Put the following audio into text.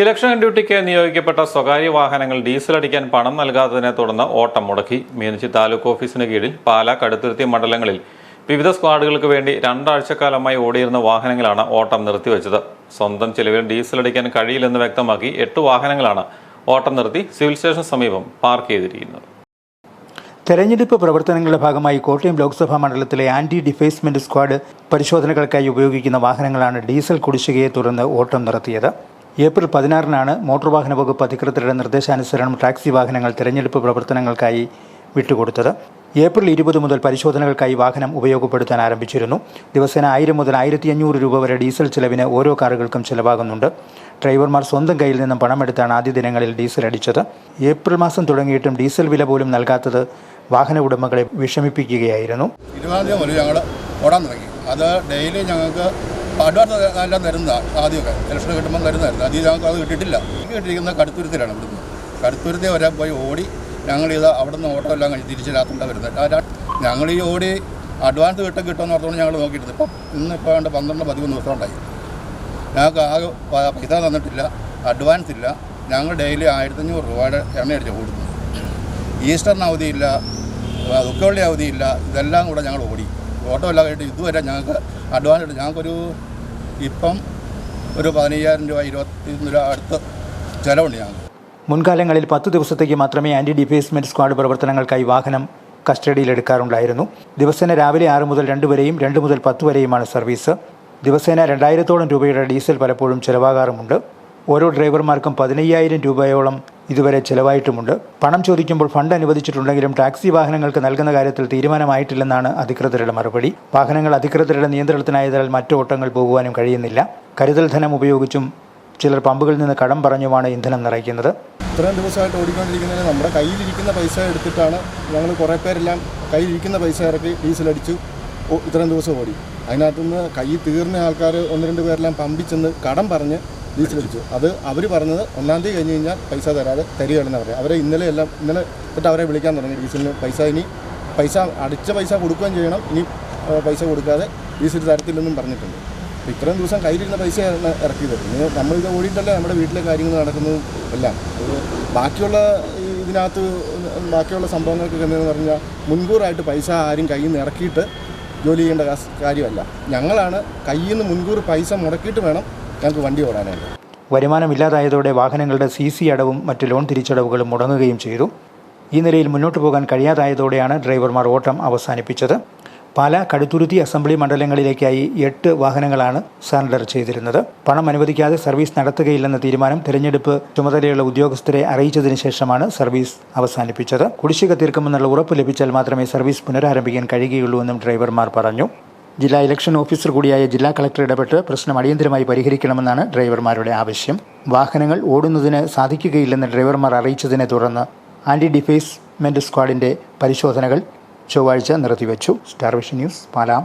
Election ഡ്യൂട്ടിക്ക് നിയോഗിക്കപ്പെട്ട സ്വകാര്യ വാഹനങ്ങൾ ഡീസൽ അടിക്കാൻ പണം നൽകാത്തതിനെ തുടർന്ന് ഓട്ടം മുടക്കി. മീനച്ചി താലൂക്ക് ഓഫീസിന് കീഴിൽ പാല കടുത്തുരുത്തി മണ്ഡലങ്ങളിൽ വിവിധ സ്ക്വാഡുകൾക്ക് വേണ്ടി രണ്ടാഴ്ചക്കാലമായി ഓടിയിരുന്ന വാഹനങ്ങളാണ് ഓട്ടം നിർത്തിവെച്ചത്. സ്വന്തം ചെലവിൽ ഡീസൽ അടിക്കാൻ കഴിയില്ലെന്ന് വ്യക്തമാക്കി എട്ട് വാഹനങ്ങളാണ് ഓട്ടം നിർത്തി സിവിൽ സ്റ്റേഷൻ സമീപം പാർക്ക് ചെയ്തിരിക്കുന്നത്. തെരഞ്ഞെടുപ്പ് പ്രവർത്തനങ്ങളുടെ ഭാഗമായി കോട്ടയം ലോക്സഭാ മണ്ഡലത്തിലെ ആന്റി ഡിഫേസ്മെന്റ് സ്ക്വാഡ് പരിശോധനകൾക്കായി ഉപയോഗിക്കുന്ന വാഹനങ്ങളാണ് ഡീസൽ കുടിശ്ശികയെ തുടർന്ന് ഓട്ടം നടത്തിയത് ഏപ്രിൽ പതിനാറിനാണ് മോട്ടോർ വാഹന വകുപ്പ് അധികൃതരുടെ നിർദ്ദേശാനുസരണം ടാക്സി വാഹനങ്ങൾ തിരഞ്ഞെടുപ്പ് പ്രവർത്തനങ്ങൾക്കായി വിട്ടുകൊടുത്തത്. ഏപ്രിൽ ഇരുപത് മുതൽ പരിശോധനകൾക്കായി വാഹനം ഉപയോഗപ്പെടുത്താൻ ആരംഭിച്ചിരുന്നു. ദിവസേന ആയിരം മുതൽ ആയിരത്തി അഞ്ഞൂറ് രൂപ വരെ ഡീസൽ ചെലവിന് ഓരോ കാറുകൾക്കും ചെലവാകുന്നുണ്ട്. ഡ്രൈവർമാർ സ്വന്തം കയ്യിൽ നിന്നും പണമെടുത്താണ് ആദ്യ ദിനങ്ങളിൽ ഡീസൽ അടിച്ചത്. ഏപ്രിൽ മാസം തുടങ്ങിയിട്ടും ഡീസൽ വില പോലും നൽകാത്തത് വാഹന ഉടമകളെ വിഷമിപ്പിക്കുകയായിരുന്നു. ഇരുപതാം തീയതി മുതൽ ഞങ്ങൾ ഓടാൻ തുടങ്ങി. അത് ഡെയിലി ഞങ്ങൾക്ക് അഡ്വാൻസ് എല്ലാം തരുന്നതാണ് ആദ്യമൊക്കെ. ഇലക്ഷൻ കിട്ടുമ്പോൾ തരുന്നതായിരുന്നു. അത് ഞങ്ങൾക്ക് അത് കിട്ടിയിട്ടില്ല. എനിക്ക് കിട്ടിയിരിക്കുന്ന കടുത്തുരുത്തിലാണ് ഇവിടുന്ന്. കടുത്തുരുത്തി വരെ പോയി ഓടി ഞങ്ങൾ ഇത് അവിടെ നിന്ന് ഓട്ടോ എല്ലാം കഴിഞ്ഞ് തിരിച്ച് രാത്രിണ്ട വരുന്നത്. ഞങ്ങൾ ഈ ഓടി അഡ്വാൻസ് കിട്ടും കിട്ടുമെന്ന് ഓർത്തുകൊണ്ട് ഞങ്ങൾ നോക്കിയിരുന്നു ഇപ്പം ഇന്നിപ്പോൾ വേണ്ട പന്ത്രണ്ട് പതിമൂന്ന് ദിവസം ഉണ്ടായി ഞങ്ങൾക്ക് ആകെ പൈസ തന്നിട്ടില്ല. അഡ്വാൻസ് ഇല്ല. ഞങ്ങൾ ഡെയിലി ആയിരത്തഞ്ഞൂറ് രൂപയുടെ എണ്ണ അടിച്ച് കൊടുക്കുന്നു ഈസ്റ്ററിന് അവധിയില്ല. ദുഃഖവെള്ളി അവധിയില്ല. ഇതെല്ലാം കൂടെ ഞങ്ങൾ ഓടി. ഓട്ടോ അല്ല കഴിഞ്ഞിട്ട് ഇതുവരെ ഞങ്ങൾക്ക് അഡ്വാൻസ് ഇട്ട് ഞങ്ങൾക്കൊരു ഇപ്പം ഒരു പതിനയ്യായിരം രൂപ ഇരുപത്തി രൂപ അടുത്ത് ചിലവുണ്ട് ഞങ്ങൾക്ക്. മുൻകാലങ്ങളിൽ പത്ത് ദിവസത്തേക്ക് മാത്രമേ ആന്റി ഡിഫേസ്മെന്റ് സ്ക്വാഡ് പ്രവർത്തനങ്ങൾക്കായി വാഹനം കസ്റ്റഡിയിലെടുക്കാറുണ്ടായിരുന്നു. ദിവസേന രാവിലെ ആറ് മുതൽ രണ്ട് വരെയും രണ്ട് മുതൽ പത്ത് വരെയുമാണ് സർവീസ്. ദിവസേന രണ്ടായിരത്തോളം രൂപയുടെ ഡീസൽ പലപ്പോഴും ചിലവാകാറുമുണ്ട്. ഓരോ ഡ്രൈവർമാർക്കും പതിനയ്യായിരം രൂപയോളം ഇതുവരെ ചെലവായിട്ടുമുണ്ട്. പണം ചോദിക്കുമ്പോൾ ഫണ്ട് അനുവദിച്ചിട്ടുണ്ടെങ്കിലും ടാക്സി വാഹനങ്ങൾക്ക് നൽകുന്ന കാര്യത്തിൽ തീരുമാനമായിട്ടില്ലെന്നാണ് അധികൃതരുടെ മറുപടി. വാഹനങ്ങൾ അധികൃതരുടെ നിയന്ത്രണത്തിനായതിനാൽ മറ്റു ഓട്ടങ്ങൾ പോകുവാനും കഴിയുന്നില്ല. കരുതൽ ധനം ഉപയോഗിച്ചും ചിലർ പമ്പുകളിൽ നിന്ന് കടം പറഞ്ഞുമാണ് ഇന്ധനം നിറയ്ക്കുന്നത്. ഇത്രയും ദിവസമായിട്ട് ഓടിക്കൊണ്ടിരിക്കുന്നതിന് നമ്മുടെ കയ്യിലിരിക്കുന്ന പൈസ എടുത്തിട്ടാണ് ഞങ്ങൾ കുറേ പേരെല്ലാം കയ്യിലിരിക്കുന്ന പൈസ ഇറക്കി ഡീസലടിച്ചു ഇത്രയും ദിവസം ഓടി. അതിനകത്തുനിന്ന് കൈ തീർന്ന ആൾക്കാർ ഒന്ന് രണ്ട് പേരെല്ലാം പമ്പിച്ചെന്ന് കടം പറഞ്ഞ് അടിച്ചു അത് അവർ പറഞ്ഞത് ഒന്നാം തീയതി കഴിഞ്ഞ് കഴിഞ്ഞാൽ പൈസ തരാതെ തരികയാണെന്ന് പറയാം അവരെ ഇന്നലെ എല്ലാം ഇന്നലെ തൊട്ട് അവരെ വിളിക്കാൻ തുടങ്ങി ഡീസലിന് പൈസ ഇനി പൈസ അടിച്ച പൈസ കൊടുക്കുകയും ചെയ്യണം. ഇനി പൈസ കൊടുക്കാതെ ഡീസൽ തരത്തില്ലെന്നും പറഞ്ഞിട്ടുണ്ട്. അപ്പോൾ ഇത്രയും ദിവസം കയ്യിലിരുന്ന പൈസയാണ് ഇറക്കിയത്. ഇനി നമ്മളിത് ഓടിയിട്ടല്ലേ നമ്മുടെ വീട്ടിലെ കാര്യങ്ങൾ നടക്കുന്നതും എല്ലാം. ബാക്കിയുള്ള ഇതിനകത്ത് ബാക്കിയുള്ള സംഭവങ്ങൾക്കൊക്കെ എന്ന് പറഞ്ഞാൽ മുൻകൂറായിട്ട് പൈസ ആരും കയ്യിൽ നിന്ന് ഇറക്കിയിട്ട് ജോലി ചെയ്യേണ്ട കാര്യമല്ല. ഞങ്ങളാണ് കയ്യിൽ നിന്ന് മുൻകൂർ പൈസ മുടക്കിയിട്ട് വേണം ഞങ്ങൾക്ക് വണ്ടി ഓടാനായിട്ട്. വരുമാനമില്ലാതായതോടെ വാഹനങ്ങളുടെ സി സി അടവും മറ്റ് ലോൺ തിരിച്ചടവുകളും മുടങ്ങുകയും ചെയ്തു. ഈ നിലയിൽ മുന്നോട്ട് പോകാൻ കഴിയാതായതോടെയാണ് ഡ്രൈവർമാർ ഓട്ടം അവസാനിപ്പിച്ചത്. പാല കടുത്തുരുത്തി അസംബ്ലി മണ്ഡലങ്ങളിലേക്കായി എട്ട് വാഹനങ്ങളാണ് സറണ്ടർ ചെയ്തിരുന്നത്. പണം അനുവദിക്കാതെ സർവീസ് നടത്തുകയില്ലെന്ന തീരുമാനം തിരഞ്ഞെടുപ്പ് ചുമതലയുള്ള ഉദ്യോഗസ്ഥരെ അറിയിച്ചതിന് ശേഷമാണ് സർവീസ് അവസാനിപ്പിച്ചത്. കുടിശ്ശിക തീർക്കുമെന്നുള്ള ഉറപ്പ് ലഭിച്ചാൽ മാത്രമേ സർവീസ് പുനരാരംഭിക്കാൻ കഴിയുകയുള്ളൂ എന്നും ഡ്രൈവർമാർ പറഞ്ഞു. ജില്ലാ ഇലക്ഷൻ ഓഫീസർ കൂടിയായ ജില്ലാ കളക്ടർ ഇടപെട്ട് പ്രശ്നം അടിയന്തരമായി പരിഹരിക്കണമെന്നാണ് ഡ്രൈവർമാരുടെ ആവശ്യം. വാഹനങ്ങൾ ഓടുന്നതിന് സാധിക്കുകയില്ലെന്ന് ഡ്രൈവർമാർ അറിയിച്ചതിനെ തുടർന്ന് ആന്റി ഡിഫേസ്മെന്റ് സ്ക്വാഡിന്റെ പരിശോധനകൾ ചൊവ്വാഴ്ച നിർത്തിവെച്ചു. Star vision news Palam.